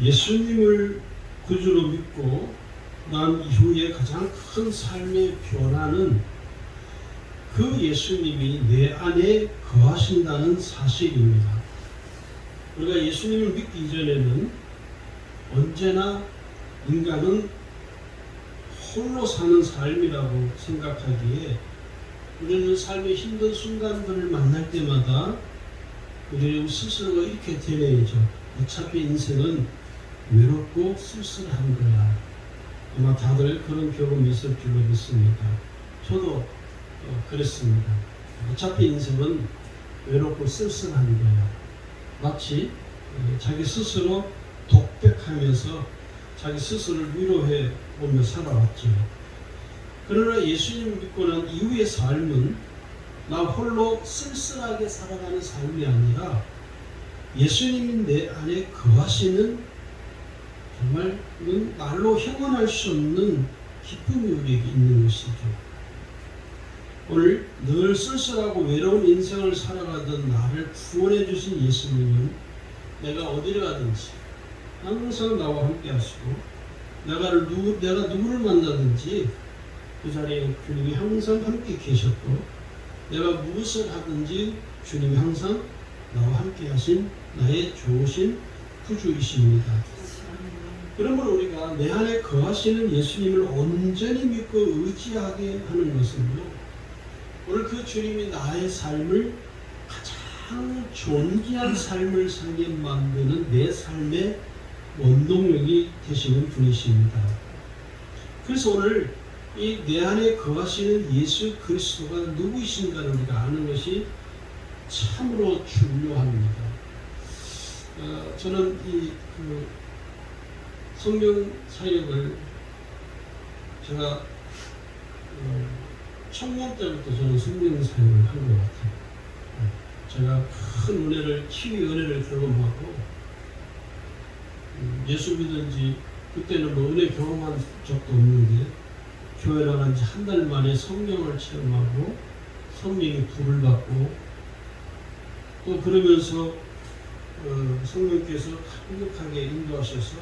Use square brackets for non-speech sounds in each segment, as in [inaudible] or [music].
예수님을 구주로 믿고 난 이후에 가장 큰 삶의 변화는 그 예수님이 내 안에 거하신다는 사실입니다. 우리가 예수님을 믿기 이전에는 언제나 인간은 홀로 사는 삶이라고 생각하기에 우리는 삶의 힘든 순간들을 만날 때마다 우리 스스로가 이렇게 되뇌이죠. 어차피 인생은 외롭고 쓸쓸한 거야. 아마 다들 그런 경험이 있을 줄로 믿습니다. 저도 어, 그랬습니다. 어차피 인생은 외롭고 쓸쓸한 거야. 마치 어, 자기 스스로 독백하면서 자기 스스로를 위로해 보며 살아왔죠. 그러나 예수님 믿고 난 이후의 삶은 나 홀로 쓸쓸하게 살아가는 삶이 아니라 예수님이 내 안에 거하시는 정말 이건 말로 형언할 수 없는 기쁨이 우리에게 있는 것이죠. 오늘 늘 쓸쓸하고 외로운 인생을 살아가던 나를 구원해 주신 예수님은 내가 어디를 가든지 항상 나와 함께 하시고 내가 누구 내가 누구를 만나든지 그 자리에 주님이 항상 함께 계셨고 내가 무엇을 하든지 주님이 항상 나와 함께 하신 나의 좋으신 구주이십니다. 그러므로 우리가 내 안에 거하시는 예수님을 온전히 믿고 의지하게 하는 것은요. 오늘 그 주님이 나의 삶을 가장 존귀한 삶을 살게 만드는 내 삶의 원동력이 되시는 분이십니다. 그래서 오늘 이 내 안에 거하시는 예수 그리스도가 누구이신가를 우리가 아는 것이 참으로 중요합니다. 어, 저는 이 그 성경 사역을 제가 어, 청년 때부터 저는 성경 사역을 한 것 같아요. 어, 제가 큰 은혜를 치유 은혜를 경험하고 음, 예수 믿은 지 그때는 뭐 은혜 경험한 적도 없는데 교회 나간 지 한 달 만에 성령을 체험하고 성령이 불을 받고 또 그러면서 어, 성령께서 강력하게 인도하셔서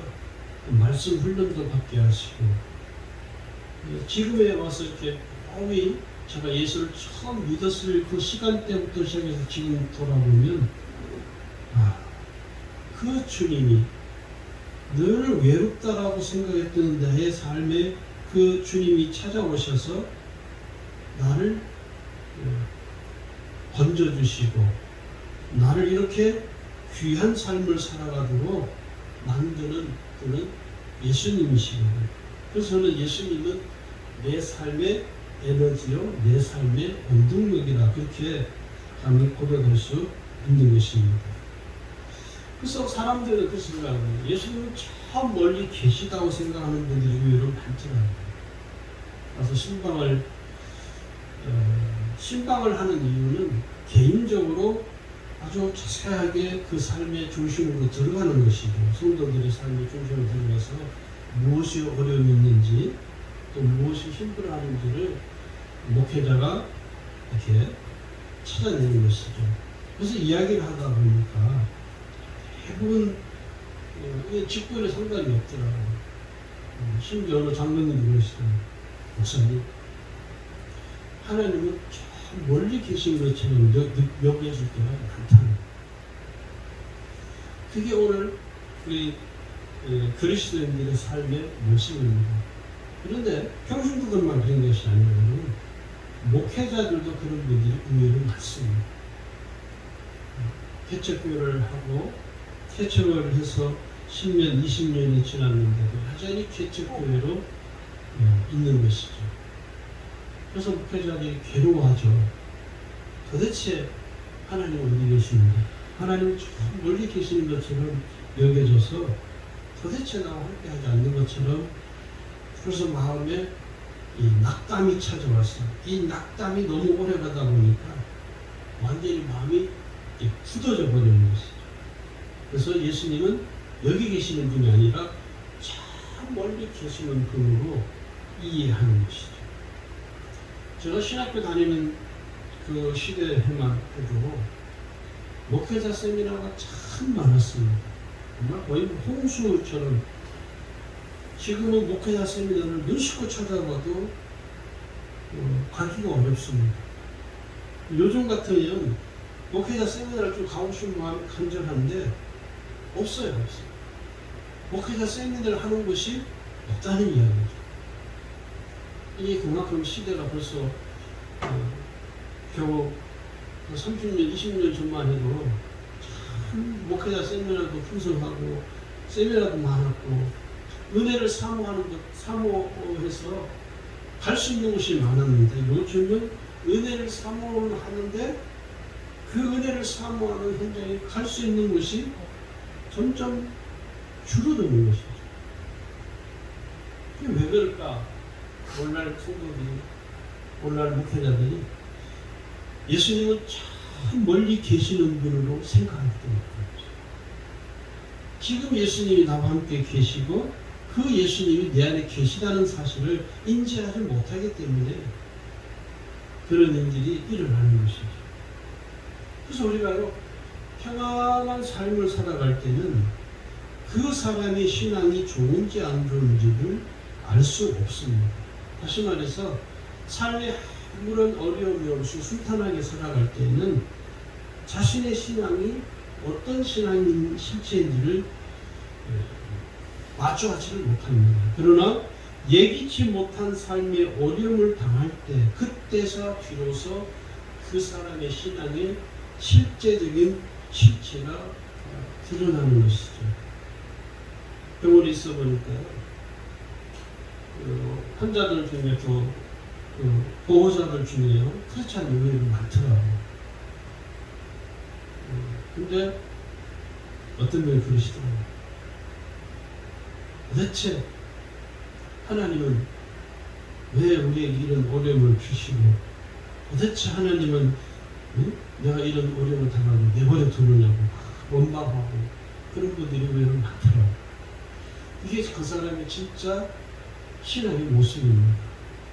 말씀 훈련도 받게 하시고 어, 지금에 와서 이렇게 마음이 제가 예수를 처음 믿었을 그 시간대부터 시작해서 지금 돌아보면 아, 그 주님이 늘 외롭다라고 생각했던 나의 삶에 그 주님이 찾아오셔서 나를 어, 건져주시고 나를 이렇게 귀한 삶을 살아가도록 만드는 분은 예수님이시거든요. 그래서 저는 예수님은 내 삶의 에너지요, 내 삶의 원동력이라 그렇게 감히 고백할 수 있는 것입니다. 그래서 사람들은 그 해요. 예수님은 저 멀리 계시다고 생각하는 분들이 의외로 많더라고요. 그래서 신방을 어, 신방을 하는 이유는 개인적으로 아주 자세하게 그 삶의 중심으로 들어가는 것이죠. 성도들의 삶의 중심으로 들어가서 무엇이 어려움이 있는지 또 무엇이 힘들어하는지를 목회자가 이렇게 찾아내는 것이죠. 그래서 이야기를 하다 보니까 대부분 어, 직분에 상관이 없더라고요. 음, 심지어 어느 장로님이 그러시더라고요. 목사님, 하나님은 저 멀리 계신 것처럼 여겨질 때가 많다는 그게 오늘 우리 에, 그리스도인들의 삶의 모습입니다. 그런데 평신도들만 그런 것이 아니고 목회자들도 그런 분들이 의외로 많습니다. 개척교회를 하고 개척을 해서 10년, 20년이 지났는데도 여전히 개척교회로 어, 있는 것이죠. 그래서 목회자들이 괴로워하죠. 도대체 하나님 어디 계십니까? 하나님 저 멀리 계시는 것처럼 여겨져서 도대체 나와 함께 하지 않는 것처럼 그래서 마음에 이 낙담이 찾아왔어요. 이 낙담이 너무 오래 가다 보니까 완전히 마음이 굳어져 버리는 것이죠. 그래서 예수님은 여기 계시는 분이 아니라 참 멀리 계시는 분으로 이해하는 것이죠. 제가 신학교 다니는 그 시대에만 해도 목회자 세미나가 참 많았습니다. 정말 거의 뭐 홍수처럼 지금은 목회자 세미나를 눈 씻고 찾아봐도 어, 가기가 어렵습니다. 요즘 같으면 목회자 세미나를 좀 가고 싶은 마음이 간절한데 없어요, 없어요. 목회자 세미나를 하는 곳이 없다는 이야기죠. 이게 그만큼 시대가 벌써 어, 겨우 30년, 20년 전만 해도 참 목회자 세미나도 풍성하고 세미나도 많았고 은혜를 사모하는 것, 사모해서 갈 수 있는 곳이 많았는데 요즘은 은혜를 사모하는데 그 은혜를 사모하는 현장에 갈 수 있는 곳이 점점 줄어드는 것이죠. 왜 그럴까? 오늘날 성도들이, 오늘날 목회자들이 예수님은 참 멀리 계시는 분으로 생각하기 때문에 그렇죠. 지금 예수님이 나와 함께 계시고 그 예수님이 내 안에 계시다는 사실을 인지하지 못하기 때문에 그런 일들이 일어나는 것이죠. 그래서 우리가요, 평안한 삶을 살아갈 때는 그 사람의 신앙이 좋은지 안 좋은지를 알 수 없습니다. 다시 말해서 삶에 아무런 어려움이 없이 순탄하게 살아갈 때는 자신의 신앙이 어떤 신앙인 실체인지를 마주하지를 못합니다. 그러나 예기치 못한 삶의 어려움을 당할 때 그때서 비로소 그 사람의 신앙의 실제적인 실체가 어, 드러나는 것이죠. 병원에 있어 보니까요. 그 환자들 중에 또그 보호자들. 그렇지 않은 의외로 많더라고요. 어, 근데 어떤 분이 그러시더라고요. 도대체 하나님은 왜 우리에게 이런 어려움을 주시고 도대체 하나님은 응? 내가 이런 어려움을 당하고 내버려 두느냐고 원망하고 그런 분들이 의외로 많더라고요. 이게 그 사람의 진짜 신앙의 모습입니다.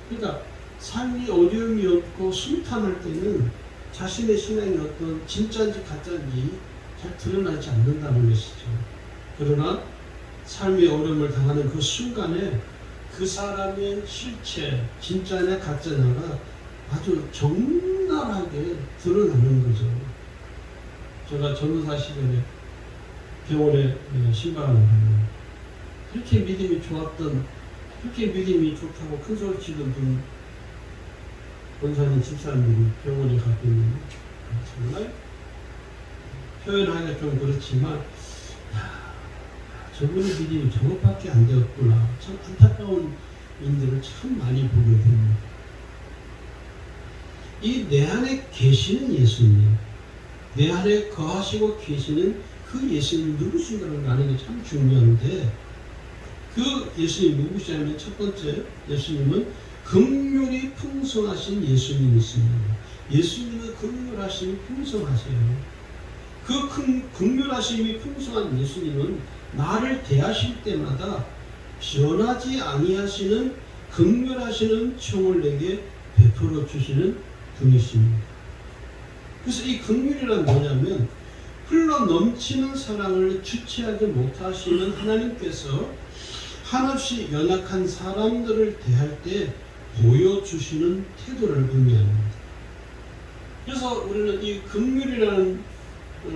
그러니까 삶이 어려움이 없고 순탄할 때는 자신의 신앙이 어떤 진짜인지 가짜인지 잘 드러나지 않는다는 것이죠. 그러나 삶의 어려움을 당하는 그 순간에 그 사람의 실체, 진짜냐 가짜냐가 아주 적나라하게 드러나는 거죠. 제가 전도사 시절에 병원에 신방을 가면 그렇게 믿음이 좋았던, 그렇게 믿음이 좋다고 큰 소리 치던 분, 권사님 집사님들이 병원에 갔더니 정말 표현하기가 좀 그렇지만 저분의 믿음이 저것밖에 안 되었구나. 참 안타까운 인들을 참 많이 보게 됩니다. 이 내 안에 계시는 예수님, 내 안에 거하시고 계시는 그 예수님 누구신가를 아는 게 참 중요한데 그 예수님 누구시냐면 첫 번째 예수님은 극률이 풍성하신 예수님이십니다. 예수님은 극률하심이 풍성하세요. 그 극률하심이 풍성한 예수님은 나를 대하실 때마다 변하지 아니하시는 극렬하시는 청을 내게 베풀어 주시는 분이십니다. 그래서 이 극률이란 뭐냐면 흘러 넘치는 사랑을 주체하지 못하시는 하나님께서 한없이 연약한 사람들을 대할 때 보여주시는 태도를 의미합니다. 그래서 우리는 이 극률이라는 어,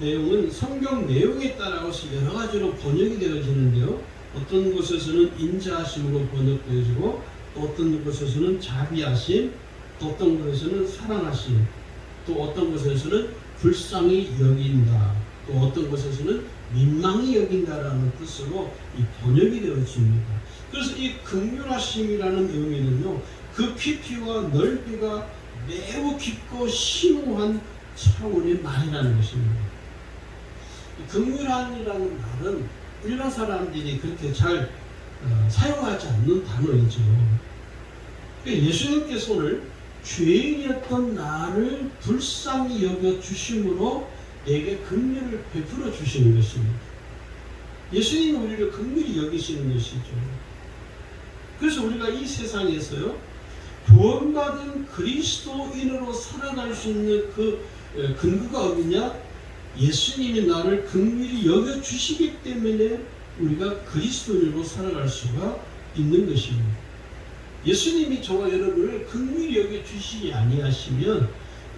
내용은 성경 내용에 따라서 여러 가지로 번역이 되어지는데요. 어떤 곳에서는 인자하심으로 번역되어지고 또 어떤 곳에서는 자비하심, 또 어떤 곳에서는 사랑하심, 또 어떤 곳에서는 불쌍히 여긴다, 또 어떤 곳에서는 민망히 여긴다라는 뜻으로 이 번역이 되어집니다. 그래서 이 극률하심이라는 의미는요, 그 깊이와 넓이가 매우 깊고 심오한 차원의 말이라는 것입니다. 긍휼한이라는 말은 일반 사람들이 그렇게 잘 어, 사용하지 않는 단어이죠. 그러니까 예수님께서 오늘 죄인이었던 나를 불쌍히 여겨 주심으로 내게 긍휼을 베풀어 주시는 것입니다. 예수님이 우리를 긍휼히 여기시는 것이죠. 그래서 우리가 이 세상에서요 구원받은 그리스도인으로 살아갈 수 있는 그 근거가 어디냐? 예수님이 나를 긍휼히 여겨 주시기 때문에 우리가 그리스도인으로 살아갈 수가 있는 것입니다. 예수님이 저와 여러분을 긍휼히 여겨 주시지 아니하시면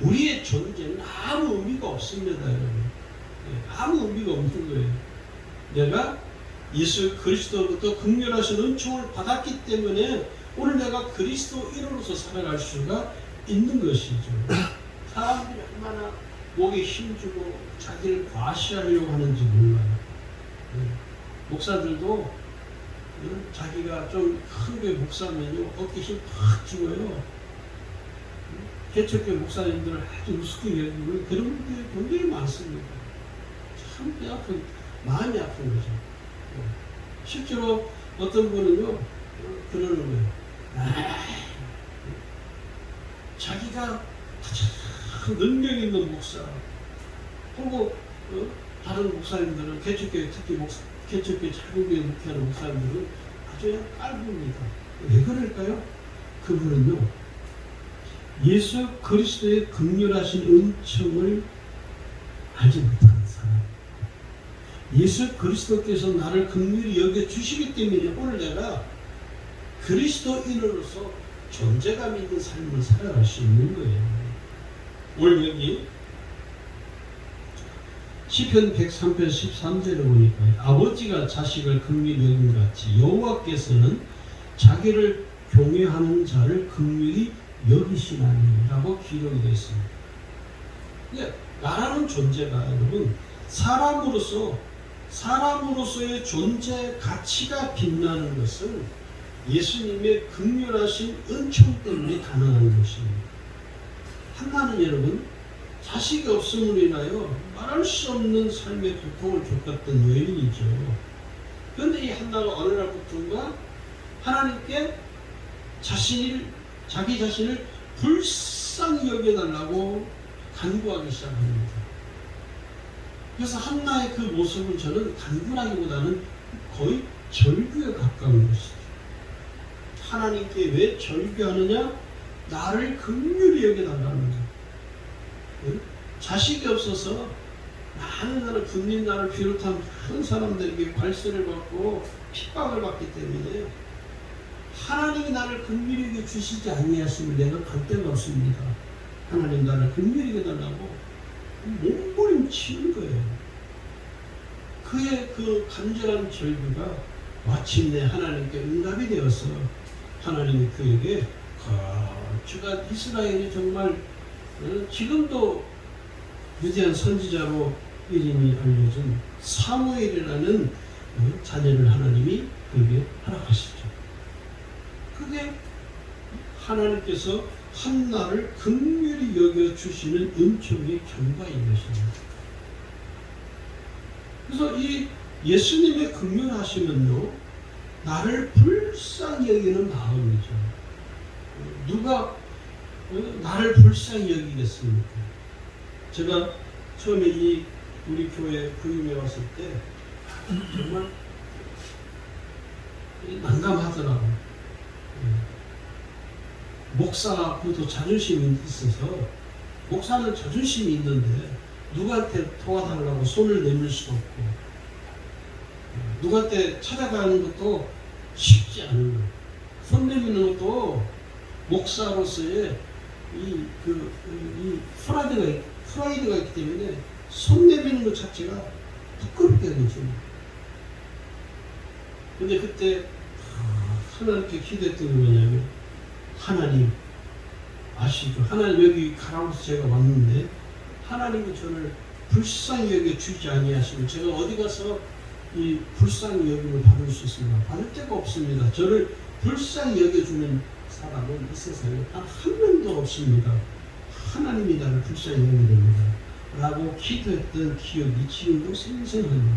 우리의 존재는 아무 의미가 없습니다, 여러분. 예, 아무 의미가 없는 거예요. 내가 예수 그리스도로부터 극렬하신 은총을 받았기 때문에 오늘 내가 그리스도인으로서 살아갈 수가 있는 것이죠. 사람들이 얼마나 목에 힘주고 자기를 과시하려고 하는지 몰라요. 네. 목사들도 어, 자기가 좀 큰 게 목사면요 어깨 힘 팍 주고요. 개척교 목사님들을 아주 우습게 여기고 그런 분들이 굉장히 많습니다. 참 아픈 마음이 아픈 거죠. 어. 실제로 어떤 분은요 어, 그러는 거예요. 아, 자기가 가장 능력 있는 목사 혹은 어, 다른 목사님들은 개척교회 특히 목사 개척교회 자국교회 목회하는 목사님들은 아주 깔봅니다. 왜 그럴까요? 그분은요 예수 그리스도의 극렬하신 은총을 알지 못하는 사람. 예수 그리스도께서 나를 극렬히 여겨 주시기 때문에 오늘 내가 그리스도인으로서 존재감 있는 삶을 살아갈 수 있는 거예요. 오늘 여기 시편 103편 13절에 보니까 아버지가 자식을 극률히 여긴 같이 여호와께서는 자기를 경외하는 자를 극률히 여기시나니라고 기록이 되어 있습니다. 근데 나라는 존재가 여러분 사람으로서 사람으로서의 존재 가치가 빛나는 것은 예수님의 극렬하신 은총 때문에 가능한 것입니다. 한나는 여러분 자식이 없음으로 인하여 말할 수 없는 삶의 고통을 겪었던 여인이죠. 그런데 이 한나가 어느 날부터인가 하나님께 자신을 자기 자신을 불쌍히 여겨달라고 간구하기 시작합니다. 그래서 한나의 그 모습을 저는 간구라기보다는 거의 절규에 가까운 것이죠. 하나님께 왜 절규하느냐? 나를 긍휼히 여겨달라는 거. 응? 자식이 없어서 많은 나라 군민 나를 비롯한 많은 사람들에게 발설을 받고 핍박을 받기 때문에 하나님이 나를 긍휼히 여겨 주시지 아니하시면 내가 갈 데가 없습니다. 하나님 나를 긍휼히 여겨달라고 몸부림치는 거예요. 그의 그 간절한 절규가 마침내 하나님께 응답이 되어서 하나님이 그에게 거주가 이스라엘이 정말 어, 지금도 위대한 선지자로 이름이 알려진 사무엘이라는 어, 자녀를 하나님이 그에게 허락하시죠. 그게 하나님께서 한나를 극렬히 여겨 주시는 은총의 결과인 것입니다. 그래서 이 예수님의 극렬하시면요 나를 불쌍히 여기는 마음이죠. 누가 어, 나를 불쌍히 여기겠습니까? 제가 처음에 이 우리 교회 부임에 왔을 때 정말 난감하더라고요. 목사가 그래도 자존심이 있어서 목사는 자존심이 있는데 누구한테 도와달라고 손을 내밀 수도 없고 누구한테 찾아가는 것도 쉽지 않은 거예요. 손 내미는 것도 목사로서의 이, 그, 이 프라이드가, 있- 프라이드가 있기 때문에 손 내미는 것 자체가 부끄럽게 되죠. 근데 그때 하나님께 기도했던 게 뭐냐면 하나님 아시죠? 하나님 여기 가라고 해서 제가 왔는데 하나님은 저를 불쌍히 여겨 주지 아니하시면 제가 어디 가서 이 불쌍히 여김을 받을 수 있습니다. 받을 데가 없습니다. 저를 불쌍히 여겨주는 사람은 이 세상에 단 한 명도 없습니다. 하나님이 나를 불쌍히 여기게 됩니다. 라고 기도했던 기억이 지금도 생생합니다.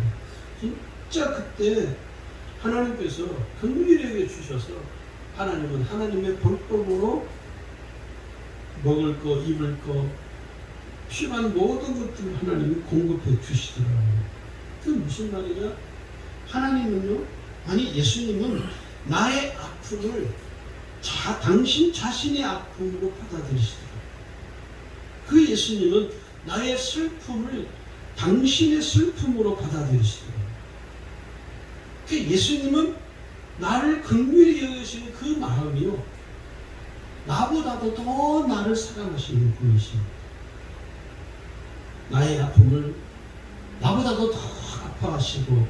진짜 그때 하나님께서 긍휼하게 주셔서 하나님은 하나님의 벌법으로 먹을 거, 입을 거, 필요한 모든 것들을 하나님이 공급해 주시더라고요. 그 무슨 말이냐? 하나님은요, 아니 예수님은 나의 아픔을 자, 당신 자신의 아픔으로 받아들이시더라고요. 그 예수님은 나의 슬픔을 당신의 슬픔으로 받아들이시더라고요. 그 예수님은 나를 긍휼히 여기시는 그 마음이요. 나보다도 더 나를 사랑하시는 분이십니다. 나의 아픔을 나보다도 더 아파하시고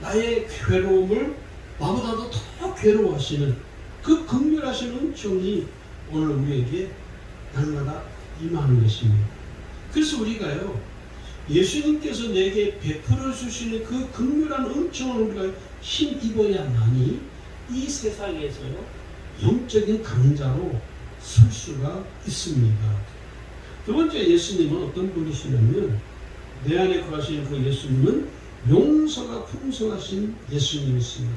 나의 괴로움을 나보다도 더 괴로워하시는 그 극렬하신 은총이 오늘 우리에게 날마다 임하는 것입니다. 그래서 우리가요 예수님께서 내게 베풀어 주시는 그 극렬한 은총을 우리가 힘입어야만이 이 세상에서요 영적인 강자로 설 수가 있습니다. 두 번째 예수님은 어떤 분이시냐면 내 안에 거하시는 그 예수님은 용서가 풍성하신 예수님이십니다.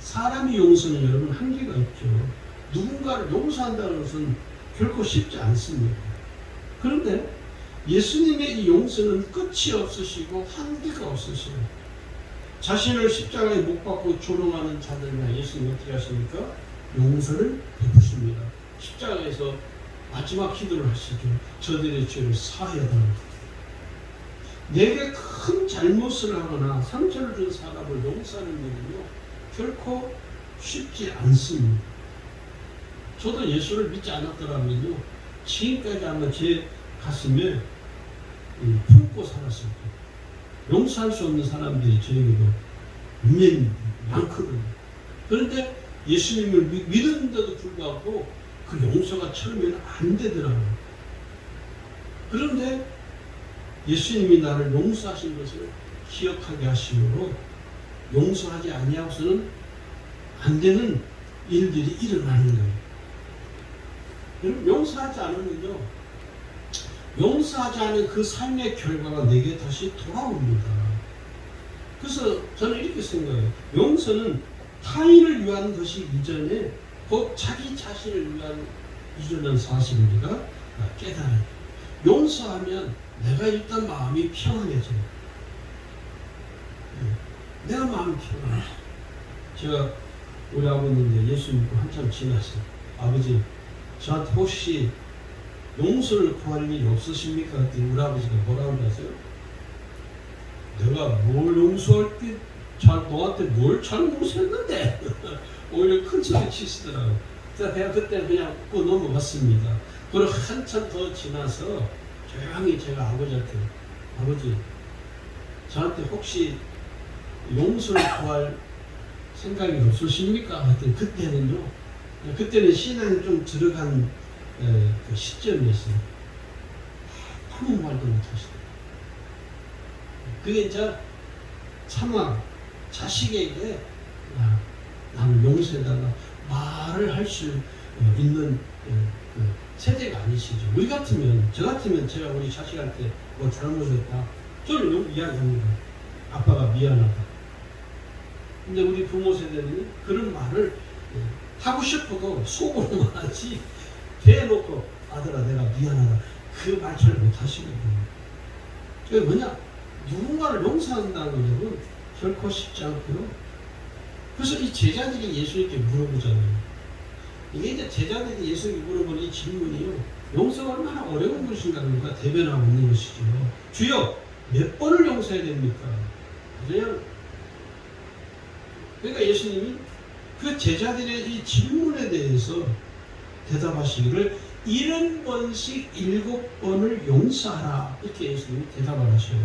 사람이 용서는 여러분 한계가 있죠. 누군가를 용서한다는 것은 결코 쉽지 않습니다. 그런데 예수님의 이 용서는 끝이 없으시고 한계가 없으시고 자신을 십자가에 못 박고 조롱하는 자들이나 예수님 어떻게 하십니까? 용서를 베푸십니다. 십자가에서 마지막 기도를 하시죠. 저들의 죄를 사하여 달라. 내게 큰 잘못을 하거나 상처를 준 사람을 용서하는 일은요 결코 쉽지 않습니다. 저도 예수를 믿지 않았더라면요 지금까지 아마 제 가슴에 이, 품고 살았을 거예요. 용서할 수 없는 사람들이 저에게도 분명히 많거든요. 그런데 예수님을 믿- 믿었는데도 불구하고 그 용서가 처음에는 안 되더라고요. 그런데 예수님이 나를 용서하신 것을 기억하게 하심으로 용서하지 아니하고서는 안 되는 일들이 일어나는 거예요. 여러분 용서하지 않으면요 용서하지 않은 그 삶의 결과가 내게 다시 돌아옵니다. 그래서 저는 이렇게 생각해요. 용서는 타인을 위한 것이 이전에 곧 자기 자신을 위한 이전한 사실을 우리가 깨달아요. 용서하면 내가 일단 마음이 평안해져요. 네. 내가 마음이 평안해. 제가 우리 아버님인데 예수 믿고 한참 지났어요. 아버지, 저한테 혹시 용서를 구할 일이 없으십니까? 그랬더니 우리 아버지가 뭐라고 하세요? 내가 뭘 용서할 게, 잘, 너한테 뭘 잘못했는데? [laughs] 오히려 큰 소리 치시더라고요. 그래서 그때 그냥 웃고 넘어갔습니다. 그리고 한참 더 지나서 조용히 제가 아버지한테 아버지 저한테 혹시 용서를 구할 생각이 없으십니까? 하여튼 그때는요 그때는 신앙이 좀 들어간 에, 그 시점이었어요 아무 말도 못하시더라고요 그게 이제 차마 자식에게 야, 나는 용서해달라 말을 할 수 있는 어, 그 세대가 아니시죠. 우리 같으면, 저 같으면 제가 우리 자식한테 뭐 잘못했다. 저는 용 이야기합니다. 아빠가 미안하다. 근데 우리 부모 세대는 그런 말을 예, 하고 싶어도 속으로만 하지 대놓고 아들아 내가 미안하다. 그 말잘 못하시거든요. 그게 뭐냐? 누군가를 용서한다는 것은 결코 쉽지 않고요. 그래서 이 제자들이 예수님께 물어보잖아요. 이게 이제 제자들이 예수님께 물어보는 이 질문이요. 용서가 얼마나 어려운 것인가를 대변하고 있는 것이죠. 주여, 몇 번을 용서해야 됩니까? 그래요. 그러니까 예수님이 그 제자들의 이 질문에 대해서 대답하시기를 일흔 번씩 일곱 번을 용서하라. 이렇게 예수님이 대답을 하셔요.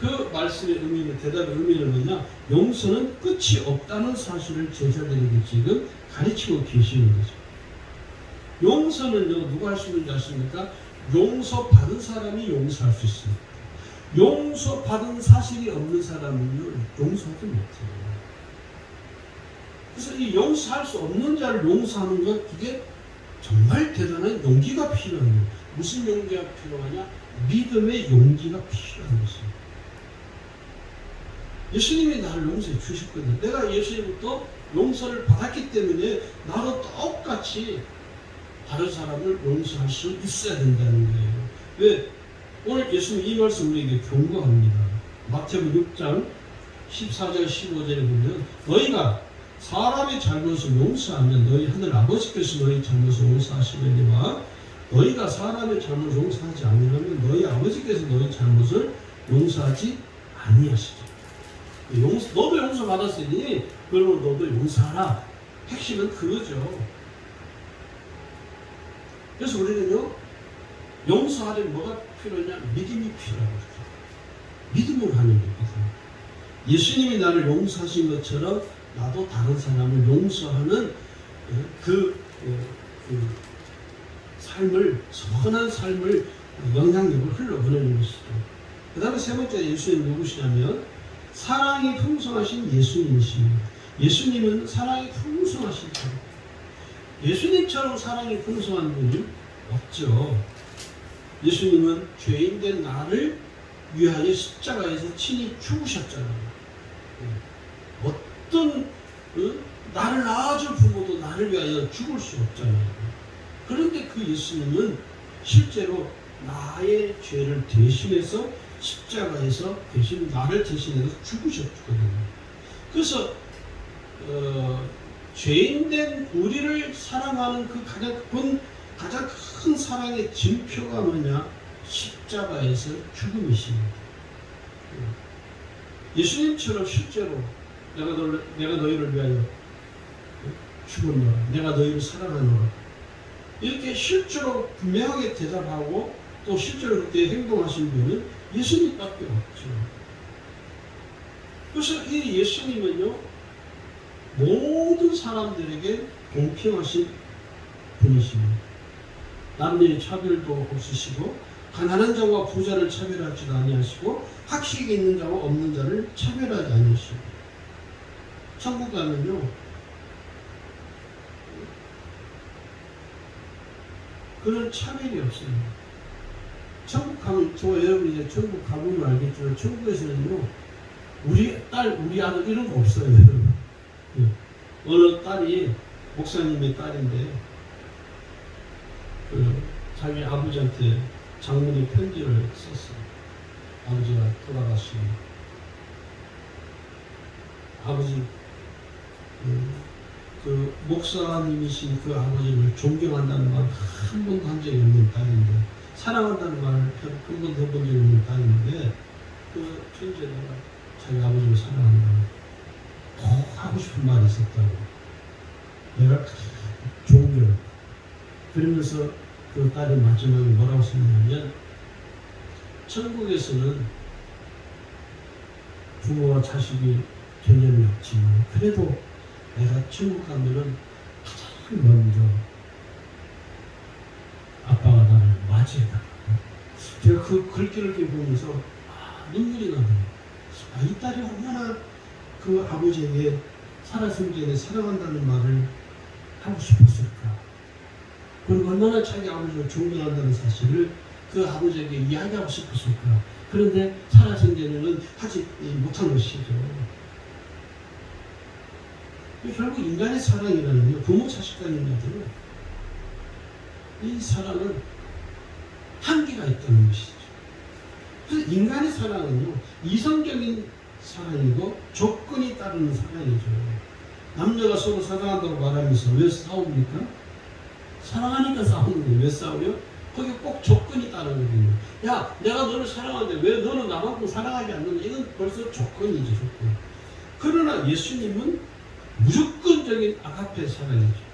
그 말씀의 의미는 대답의 의미는 뭐냐? 용서는 끝이 없다는 사실을 제자들에게 지금 가르치고 계시는 거죠. 용서는요 누가 할 수 있는지 아십니까? 용서 받은 사람이 용서할 수 있습니다. 용서 받은 사실이 없는 사람은요 용서하지 못해요. 그래서 이 용서할 수 없는 자를 용서하는 것 이게 정말 대단한 용기가 필요해요. 무슨 용기가 필요하냐? 믿음의 용기가 필요한 것입니다. 예수님이 나를 용서해 주셨거든요. 내가 예수님부터 용서를 받았기 때문에 나도 똑같이 다른 사람을 용서할 수 있어야 된다는 거예요. 왜? 오늘 예수님 이 말씀 우리에게 경고합니다. 마태복음 6장 14절 15절에 보면 너희가 사람의 잘못을 용서하면 너희 하늘 아버지께서 너희 잘못을 용서하시려니와 너희가 사람의 잘못을 용서하지 아니하면 너희 아버지께서 너희 잘못을 용서하지 아니하시죠. 용서, 너도 용서 받았으니 그러면 너도 용서하라. 핵심은 그거죠. 그래서 우리는요 용서하려면 뭐가 필요하냐? 믿음이 필요하거든요. 믿음으로 하는 거거든요. 예수님이 나를 용서하신 것처럼 나도 다른 사람을 용서하는 어, 그, 어, 그 삶을 선한 삶을 영향력을 흘러보내는 것이죠. 그 다음에 세 번째 예수님 누구시냐면 사랑이 풍성하신 예수님이십니다. 예수님은 사랑이 풍성하신 분. 예수님처럼 사랑이 풍성한 분이 없죠. 예수님은 죄인된 나를 위하여 십자가에서 친히 죽으셨잖아요. 어떤 어? 나를 낳아줄 부모도 나를 위하여 죽을 수 없잖아요. 그런데 그 예수님은 실제로 나의 죄를 대신해서 십자가에서 대신 나를 대신해서 죽으셨거든요. 그래서 어, 죄인된 우리를 사랑하는 그 가장 큰 가장 큰 사랑의 징표가 뭐냐? 십자가에서 죽음이십니다. 예수님처럼 실제로 내가 너 내가 너희를 위하여 죽었노라. 내가 너희를 사랑하노라. 이렇게 실제로 분명하게 대답하고 또 실제로 그렇게 행동하신 분은 예수님밖에 없죠. 그래서 이 예수님은요 모든 사람들에게 공평하신 분이십니다. 남녀의 차별도 없으시고 가난한 자와 부자를 차별하지도 아니하시고 학식이 있는 자와 없는 자를 차별하지 아니하시고 천국 가면요 그런 차별이 없습니다. 천국 가면 저 여러분 이제 천국 가보면 알겠지만 천국에서는요 우리 딸 우리 아들 이런 거 없어요. 여러분. 예. 어느 딸이 목사님의 딸인데 그 자기 아버지한테 장문의 편지를 썼어요. 아버지가 돌아가시고 아버지 그, 그 목사님이신 그 아버지를 존경한다는 말 한 번도 한 적이 없는 딸인데 사랑한다는 말을 한 번도 해본 적이 없는 딸인데 그 편지에다가 자기 아버지를 사랑한다고 꼭 하고 싶은 말이 있었다고. 내가 존경 그러면서 그 딸이 마지막에 뭐라고 썼냐면 천국에서는 부모와 자식이 개념이 없지만 그래도 내가 천국 가면은 가장 먼저 아빠가 나를 맞이해다. 제가 그 글귀를 보면서 아, 눈물이 나더라고요. 아, 이 딸이 얼마나 그 아버지에게 살아생전에 전에 사랑한다는 말을 하고 싶었을까. 그리고 얼마나 자기 아버지를 존경한다는 사실을 그 아버지에게 이야기하고 싶었을까. 그런데 살아생전에는 하지 못한 것이죠. 결국 인간의 사랑이라는 게 부모 자식 간의 것들은 이 사랑은 한계가 있다는 것이죠. 그래서 인간의 사랑은요 이성적인 사랑이고 조건이 따르는 사랑이죠. 남녀가 서로 사랑한다고 말하면서 왜 싸웁니까? 사랑하니까 싸우는 거예요. 왜 싸우려? 거기 꼭 조건이 따르거든요. 야, 내가 너를 사랑하는데 왜 너는 나만큼 사랑하지 않느냐? 이건 벌써 조건이죠, 조건. 그러나 예수님은 무조건적인 아가페 사랑이죠.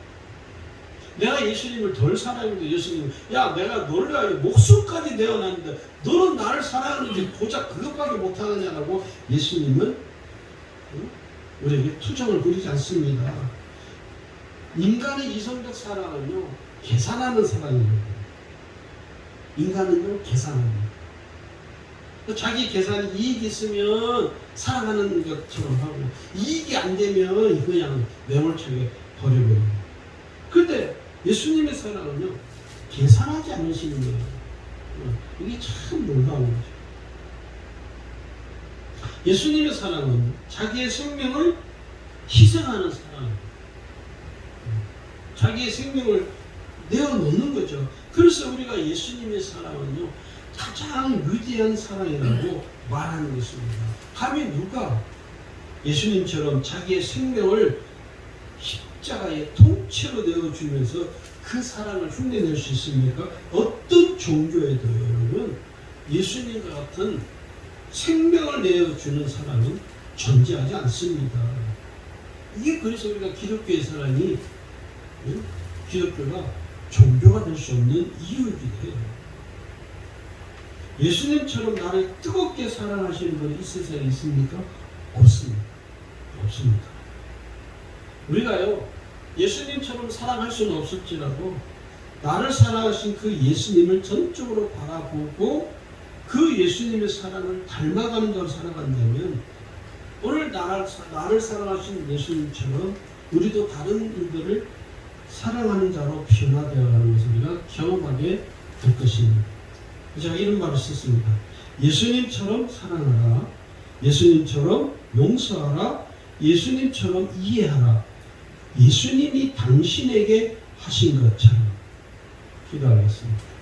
내가 예수님을 덜 사랑했는데 예수님은 야 내가 너를 위하여 목숨까지 내어놨는데 너는 나를 사랑하는지 고작 그것밖에 못하느냐라고 예수님은 우리에게 투정을 부리지 않습니다. 인간의 이성적 사랑은요 계산하는 사랑이에요. 인간은요 계산합니다. 자기 계산이 이익이 있으면 사랑하는 것처럼 하고 이익이 안 되면 그냥 매몰차게 버려버립니다. 근데 예수님의 사랑은요 계산하지 않으시는 거예요. 어, 이게 참 놀라운 거죠. 예수님의 사랑은 자기의 생명을 희생하는 사랑입니다. 자기의 생명을 내어놓는 거죠. 그래서 우리가 예수님의 사랑은요 가장 위대한 사랑이라고 말하는 것입니다. 감히 누가 예수님처럼 자기의 생명을 십자가에 통째로 내어주면서 그 사랑을 흉내낼 수 있습니까? 어떤 종교에도 여러분 예수님과 같은 생명을 내어주는 사람은 존재하지 않습니다. 이게 그래서 우리가 기독교의 사랑이 응? 기독교가 종교가 될 수 없는 이유이기도 해요. 예수님처럼 나를 뜨겁게 사랑하시는 분이 이 세상에 있습니까? 없습니다. 없습니다. 우리가요, 예수님처럼 사랑할 수는 없을지라도 나를 사랑하신 그 예수님을 전적으로 바라보고 그 예수님의 사랑을 닮아가는 자로 살아간다면 오늘 나를, 나를 사랑하신 예수님처럼 우리도 다른 이들을 사랑하는 자로 변화되어가는 것을 우리가 경험하게 될 것입니다. 제가 이런 말을 썼습니다. 예수님처럼 사랑하라. 예수님처럼 용서하라. 예수님처럼 이해하라. 예수님이 당신에게 하신 것처럼 기도하겠습니다.